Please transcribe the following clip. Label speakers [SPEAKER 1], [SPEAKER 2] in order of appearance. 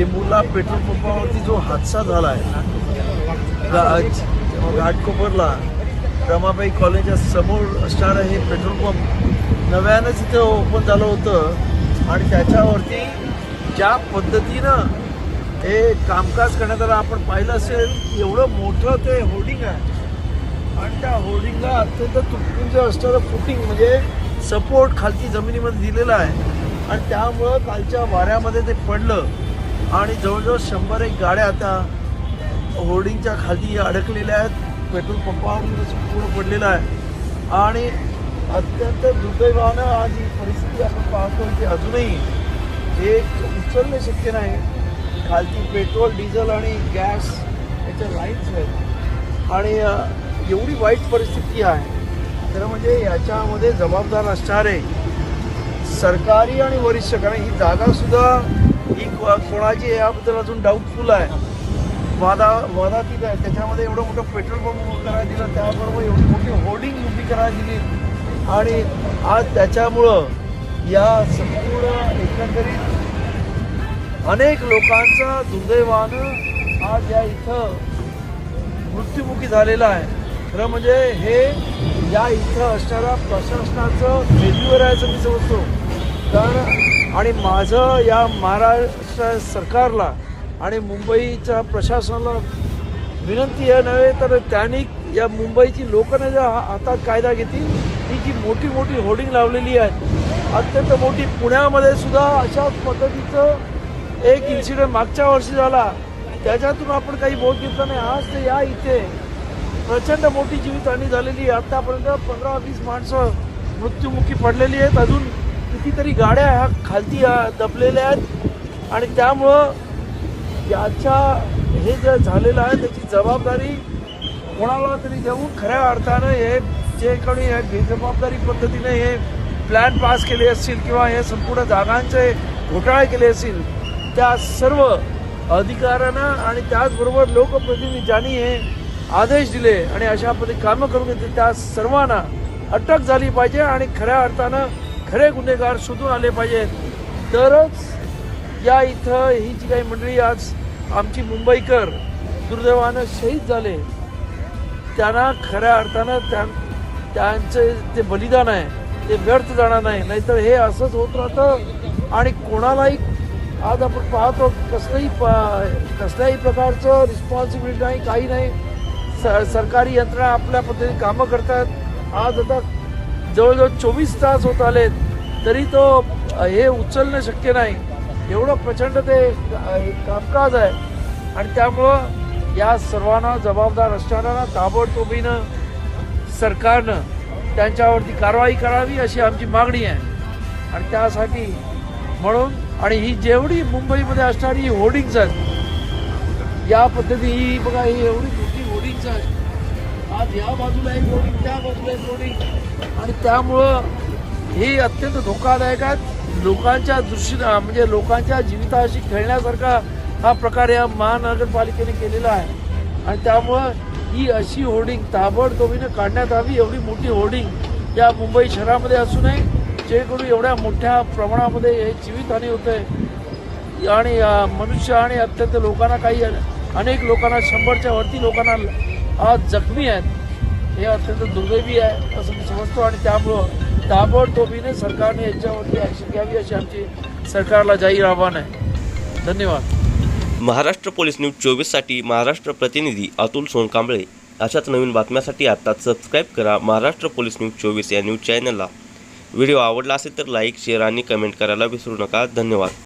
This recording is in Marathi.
[SPEAKER 1] चेंबूरला पेट्रोल पंपावरती जो हादसा झाला आहे घाटकोपरला रमाबाई कॉलेजच्या समोर असणारं हे पेट्रोल पंप नव्यानंच इथं ओपन झालं होतं आणि त्याच्यावरती ज्या पद्धतीनं हे कामकाज करण्यात आलं आपण पाहिलं असेल एवढं मोठं ते होर्डिंग आहे. आणि त्या होर्डिंगला अत्यंत तुटपुंज असणारं फुटिंग म्हणजे सपोर्ट खालची जमिनीमध्ये दिलेला आहे. आणि त्यामुळं कालच्या वाऱ्यामध्ये ते पडलं. आणि जवळजवळ शंभर एक गाड्या आता होर्डिंगच्या खाली अडकलेल्या आहेत. पेट्रोल पंपावर पूर्ण पडलेला आहे. आणि अत्यंत दुर्दैवानं आज ही परिस्थिती आपण पाहतो की अजूनही हे उचलणे शक्य नाही. खालती पेट्रोल डिझेल आणि गॅस याच्या लाईन्स आहेत. आणि एवढी वाईट परिस्थिती आहे. खरं म्हणजे याच्यामध्ये जबाबदार असणारे सरकारी आणि वरिष्ठ कारण ही जागासुद्धा ही को- कोणाची याबद्दल अजून डाऊटफुल आहे. वादा वादातीत आहे. त्याच्यामध्ये एवढं मोठं पेट्रोल पंप करायला दिलं त्याबरोबर एवढी मोठी होर्डिंग उभी करायला दिली. आणि आज त्याच्यामुळं या संपूर्ण एकंदरीत अनेक लोकांचा दुर्दैवानं आज या इथं मृत्युमुखी झालेला आहे. खरं म्हणजे हे या इथं असणाऱ्या प्रशासनाचं फेल्युअर आहे असं मी समजतो. कारण आणि माझं या महाराष्ट्र सरकारला आणि मुंबईच्या प्रशासनाला विनंती आहे नव्हे तर त्यांनी या मुंबईची लोकांना ज्या हा- हातात कायदा घेतील ती जी मोठी मोठी होर्डिंग लावलेली आहे अत्यंत मोठी पुण्यामध्ये सुद्धा अशाच पद्धतीचं एक इन्सिडेंट मागच्या वर्षी झाला. त्याच्यातून आपण काही बोध घेतला नाही. आज ते या इथे प्रचंड मोठी जीवितहानी झालेली आहे. आतापर्यंत पंधरा वीस माणसं मृत्युमुखी पडलेली आहेत. अजून कितीतरी गाड्या ह्या खालती दबलेल्या आहेत. आणि त्यामुळं याच्या हे जे झालेलं आहे त्याची जबाबदारी कोणाला तरी देऊन खऱ्या अर्थानं हे जे कोणी हे बेजबाबदारी पद्धतीने हे प्लॅन पास केले असतील किंवा हे संपूर्ण जागांचे घोटाळे केले असतील त्या सर्व अधिकाऱ्यांना आणि त्याचबरोबर लोकप्रतिनिधी ज्यांनी हे आदेश दिले आणि अशा पद्धती कामं करून घेतली त्या सर्वांना अटक झाली पाहिजे आणि खऱ्या अर्थानं खरे गुन्हेगार शोधून आले पाहिजेत. तरच या इथं ही जी काही मंडळी आज आमची मुंबईकर दुर्दैवानं शहीद झाले. त्यांना खऱ्या अर्थानं त्या त्यांचे ते बलिदान आहे ते व्यर्थ जाणार नाही. नाहीतर हे असंच होत राहतं आणि कोणालाही आज आपण पाहतो कसलंही प- कसल्याही प्रकारचं रिस्पॉन्सिबिलिटी नाही काही नाही. स सरकारी यंत्रणा आपल्या पद्धतीने कामं करतात. आज आता जवळजवळ चोवीस तास होत आलेत तरी तो हे उचलणं शक्य नाही. एवढं प्रचंड ते कामकाज आहे. आणि त्यामुळं या सर्वांना जबाबदार असणाऱ्यांना ताबडतोबीनं सरकारनं त्यांच्यावरती कारवाई करावी अशी आमची मागणी आहे. आणि त्यासाठी म्हणून आणि ही जेवढी मुंबईमध्ये असणारी होर्डिंग्स आहेत या पद्धती ही बघा ही एवढी मोठी होर्डिंग्स आहेत. आज या बाजूला एक होर्डिंग त्या बाजूला एक होर्डिंग आणि त्यामुळं हे अत्यंत धोकादायक आहे. लोकांच्या दृष्टीनं म्हणजे लोकांच्या जीविताशी खेळण्यासारखा हा प्रकार या महानगरपालिकेने केलेला आहे. आणि त्यामुळं ही अशी होर्डिंग ताबडतोबीनं काढण्यात हवी एवढी मोठी होर्डिंग या मुंबई शहरामध्ये असू नये. जेणेकरून एवढ्या मोठ्या प्रमाणामध्ये हे जीवितहानी होते. आणि मनुष्य आणि अत्यंत लोकांना काही अनेक लोकांना शंभरच्या वरती लोकांना आज जखमी आहेत. हे अत्यंत दुर्दैवी आहे असं मी समजतो आणि त्यामुळं ताबडतोबीने सरकारने याच्यावरती ॲक्शन घ्यावी अशी आमची सरकारला जाहीर आव्हान आहे. धन्यवाद.
[SPEAKER 2] महाराष्ट्र पोलीस न्यूज चोवीससाठी महाराष्ट्र प्रतिनिधी अतुल सोनकांबळे. अशाच नवीन बातम्यासाठी आत्ताच सबस्क्राईब करा महाराष्ट्र पोलीस न्यूज चोवीस या न्यूज चॅनलला. व्हिडिओ आवडला असेल तर लाईक शेअर आणि कमेंट करायला विसरू नका. धन्यवाद.